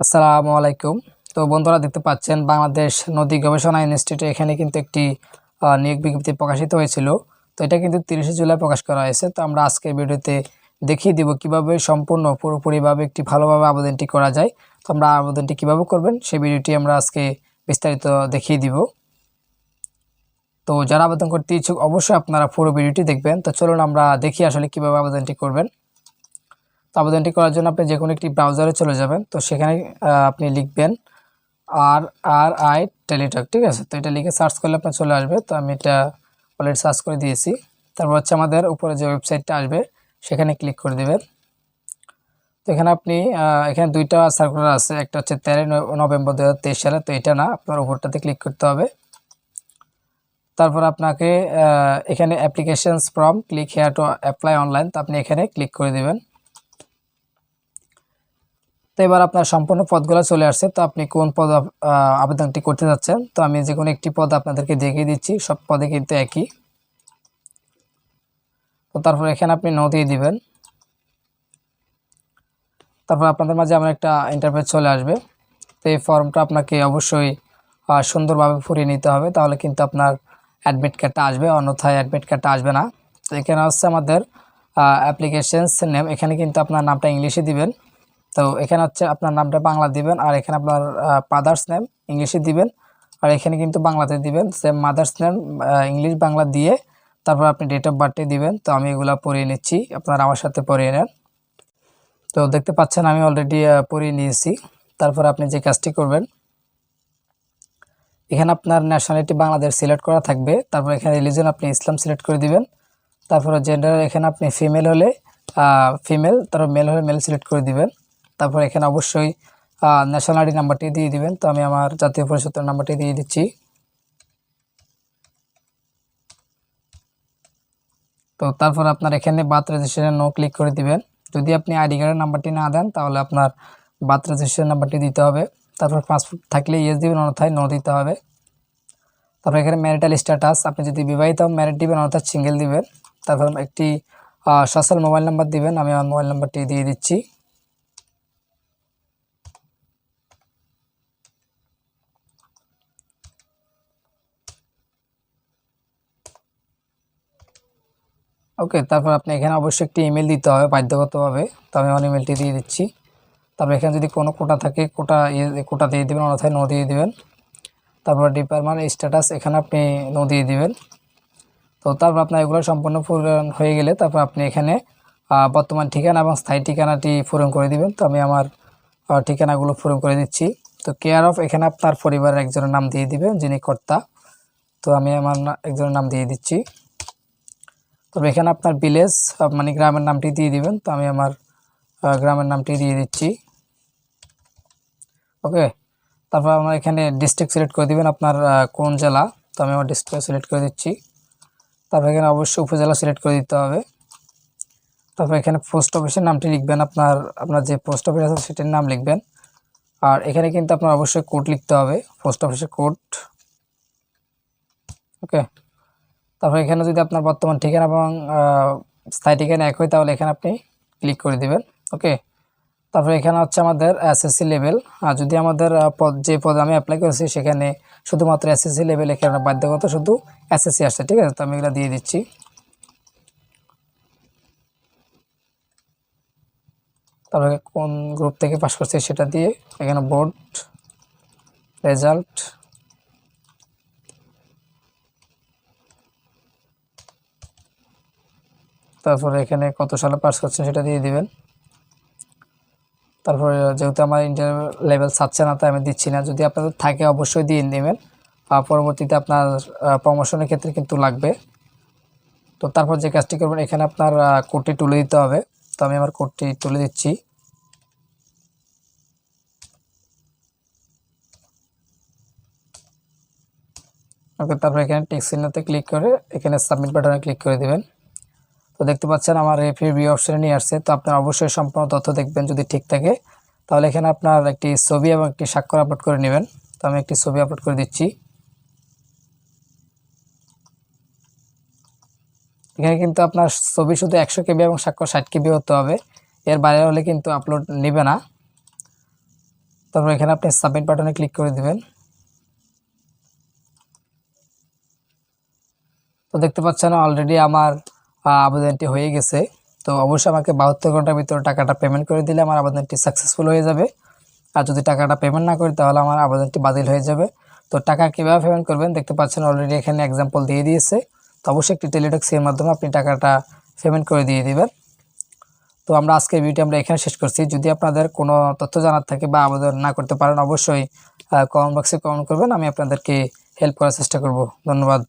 আসসালামু আলাইকুম। তো বন্ধুরা দেখতে পাচ্ছেন, বাংলাদেশ নদী গবেষণা ইনস্টিটিউটে এখানে কিন্তু একটি নিয়োগ বিজ্ঞপ্তি প্রকাশিত হয়েছিল। তো এটা কিন্তু তিরিশে জুলাই প্রকাশ করা হয়েছে। তো আমরা আজকের ভিডিওতে দেখিয়ে দিব কীভাবে সম্পূর্ণ, পুরোপুরিভাবে একটি ভালোভাবে আবেদনটি করা যায়। তো আমরা আবেদনটি কীভাবে করবেন, সেই ভিডিওটি আমরা আজকে বিস্তারিত দেখিয়ে দিব। তো যারা আবেদন করতে ইচ্ছুক, অবশ্যই আপনারা পুরো ভিডিওটি দেখবেন। তো চলুন আমরা দেখি আসলে কীভাবে আবেদনটি করবেন। আবেদনটি করার জন্য আপনি যে কোনো একটি ব্রাউজারে চলে যাবেন। তো সেখানে আপনি লিখবেন আর আর আই টেলিটক ঠিক আছে? তো এটা লিখে সার্চ করলে আপনার চলে আসবে। তো আমি এটা অলরেডি সার্চ করে দিয়েছি। তারপর হচ্ছে আমাদের উপরে যে ওয়েবসাইটটা আসবে, সেখানে ক্লিক করে দেবেন। তো এখানে আপনি এখানে দুইটা সার্কুলার আছে। একটা হচ্ছে নভ- নভেম্বর দু হাজার তেইশ সালে। তো এটা না, আপনার উপরটাতে ক্লিক করতে হবে। তারপর আপনাকে এখানে applications from click here to apply online তো আপনি এখানে ক্লিক করে দেবেন। তো এবার আপনার সম্পূর্ণ পদগুলো চলে আসছে। তো আপনি কোন পদ আবেদনটি করতে যাচ্ছেন? তো আমি যে কোনো একটি পদ আপনাদেরকে দেখিয়ে দিচ্ছি। সব পদে কিন্তু একই। তো তারপর এখানে আপনি নো দিয়ে দিবেন। তারপর আপনাদের মাঝে আমার একটা ইন্টারভিউ চলে আসবে। তো এই ফর্মটা আপনাকে অবশ্যই সুন্দরভাবে ফুরিয়ে নিতে হবে। তাহলে কিন্তু আপনার অ্যাডমিট কার্ডটা আসবে। অন্যথায় অ্যাডমিট কার্ডটা আসবে না। তো এখানে হচ্ছে আমাদের অ্যাপ্লিকেশনস নেম এখানে কিন্তু আপনার নামটা ইংলিশে দিবেন। তো এখানে হচ্ছে আপনার নামটা বাংলা দিবেন, আর এখানে আপনার ফাদার্স নেম ইংলিশে দিবেন, আর এখানে কিন্তু বাংলাতে দিবেন same mother's name English Bangla দিয়ে তারপর আপনি ডেট অফ বার্থে দিবেন। তো আমি এগুলা পড়িয়ে নিচ্ছি, আপনারা আমার সাথে পড়িয়ে নেন। তো দেখতে পাচ্ছেন আমি অলরেডি পড়িয়ে নিয়েছি। তারপর আপনি যে কাজটি করবেন, এখানে আপনার ন্যাশনালিটি বাংলাদেশ সিলেক্ট করা থাকবে। তারপর এখানে রিলিজন আপনি ইসলাম সিলেক্ট করে দিবেন। তারপরে জেন্ডার এখানে আপনি ফিমেল হলে ফিমেল তারপর মেল হলে মেল সিলেক্ট করে দিবেন। তারপর এখানে অবশ্যই ন্যাশনালিটি নাম্বারটি দিয়ে দিবেন। তো আমি আমার জাতীয় পরিষদের নাম্বারটি দিয়ে দিচ্ছি। তো তারপর আপনার এখানে বার্থ রেজিস্ট্রেশন নো ক্লিক করে দিবেন। যদি আপনি আইডি কার্ডের নাম্বারটি না দেন, তাহলে আপনার বার্থ রেজিস্ট্রেশন নাম্বারটি দিতে হবে। তারপর পাসপোর্ট থাকলে ইয়েস দিবেন, অন্যথায় নো দিতে হবে। তারপর এখানে ম্যারিটাল স্ট্যাটাস আপনি যদি বিবাহিত হন ম্যারিট দিবেন, অর্থাৎ সিঙ্গেল দিবেন। তারপর একটি সোশ্যাল মোবাইল নাম্বার দিবেন, আমি আমার মোবাইল নাম্বারটি দিয়ে দিচ্ছি। ওকে তারপর আপনি এখানে অবশ্যই একটি ইমেল দিতে হবে বাধ্যগতভাবে। তো আমি আমার ইমেলটি দিয়ে দিচ্ছি। তারপর এখানে যদি কোনো কোটা থাকে, কোটা ইয়ে কোটা দিয়ে দেবেন, অন্যথায় নো দিয়ে দেবেন। তারপর ডিপার্টমেন্ট স্ট্যাটাস এখানে আপনি নো দিয়ে দিবেন। তো তারপর আপনার এগুলো সম্পূর্ণ পূরণ হয়ে গেলে তারপর আপনি এখানে বর্তমান ঠিকানা এবং স্থায়ী ঠিকানাটি পূরণ করে দিবেন। তো আমি আমার ঠিকানাগুলো পূরণ করে দিচ্ছি। তো কেয়ার অফ এখানে আপনার পরিবারের একজনের নাম দিয়ে দিবেন, যিনি কর্তা। তো আমি আমার একজনের নাম দিয়ে দিচ্ছি। তবে এখানে আপনার ভিলেজ মানে গ্রামের নামটি দিয়ে দিবেন। তো আমি আমার গ্রামের নামটি দিয়ে দিচ্ছি। ওকে? তারপর আমার এখানে ডিস্ট্রিক্ট সিলেক্ট করে দিবেন আপনার কোন জেলা। তো আমি আমার ডিস্ট্রিক্ট সিলেক্ট করে দিচ্ছি। তারপর এখানে অবশ্যই উপজেলা সিলেক্ট করে দিতে হবে। তারপর এখানে পোস্ট অফিসের নামটি লিখবেন আপনার আপনার যে পোস্ট অফিস আছে সেটির নাম লিখবেন। আর এখানে কিন্তু আপনার অবশ্যই কোড লিখতে হবে পোস্ট অফিসের কোড ওকে? তারপর এখানে যদি আপনার বর্তমান ঠিকানা এবং স্থায়ী ঠিকানা এক হয়, তাহলে এখানে আপনি ক্লিক করে দিবেন ওকে তারপর এখানে হচ্ছে আমাদের এসএসসি লেভেল আর যদি আমাদের পদ, যে পদ আমি অ্যাপ্লাই করেছি সেখানে শুধুমাত্র এসএসসি লেভেল এখানে বাধ্যগত, শুধু এসএসসি আসছে, ঠিক আছে? তো আমি এগুলো দিয়ে দিচ্ছি। তারপরে কোন গ্রুপ থেকে পাস করছে সেটা দিয়ে এখানে বোর্ড রেজাল্ট তারপরে এখানে কত সালে পাস করছেন সেটা দিয়ে দিবেন। তারপরে যেহেতু আমার ইন্টার লেভেল চাচ্ছে না, তাই আমি দিচ্ছি না। যদি আপনাদের থাকে অবশ্যই দিয়ে নেবেন পরবর্তীতে আপনার প্রমোশনের ক্ষেত্রে কিন্তু লাগবে। তো তারপর যে কাজটি করবেন, এখানে আপনার কোডটি তুলে দিতে হবে। তো আমি আমার কোডটি তুলে দিচ্ছি। ওকে, তারপর এখানে টেক্সট ক্লিক করে, এখানে সাবমিট বাটনে ক্লিক করে দিবেন। তো দেখতে পাচ্ছেন আমার রেফারি বি অপশনে নিয়ে আসছে। তো আপনার অবশ্যই সম্পূর্ণ তথ্য দেখবেন যদি ঠিক থাকে। তাহলে এখানে আপনার একটি ছবি এবং একটি স্বাক্ষর আপলোড করে নেবেন। তো আমি একটি ছবি আপলোড করে দিচ্ছি। এখানে কিন্তু আপনার ছবি শুধু একশো কেবি এবং স্বাক্ষর ষাট কেবি হতে হবে। এর বাইরে হলে কিন্তু আপলোড নেবে না। তারপর এখানে আপনি সাবমিট বাটনে ক্লিক করে দিবেন। তো দেখতে পাচ্ছেন অলরেডি আমার আবেদনটি হয়ে গেছে। তো অবশ্যই আমাকে বাহাত্তর ঘণ্টার ভিতরে টাকাটা পেমেন্ট করে দিলে আমার আবেদনটি সাকসেসফুল হয়ে যাবে। আর যদি টাকাটা পেমেন্ট না করি তাহলে আমার আবেদনটি বাতিল হয়ে যাবে। তো টাকা কীভাবে পেমেন্ট করবেন দেখতে পাচ্ছেন অলরেডি এখানে এক্সাম্পল দিয়ে দিয়েছে। তো অবশ্যই একটি টেলিটক্সের মাধ্যমে আপনি টাকাটা পেমেন্ট করে দিয়ে দেবেন। তো আমরা আজকের ভিডিওটি আমরা এখানে শেষ করছি। যদি আপনাদের কোনো তথ্য জানার থাকে বা আবেদন না করতে পারেন, অবশ্যই কমেন্ট বক্সে কমেন্ট করবেন। আমি আপনাদেরকে হেল্প করার চেষ্টা করব। ধন্যবাদ।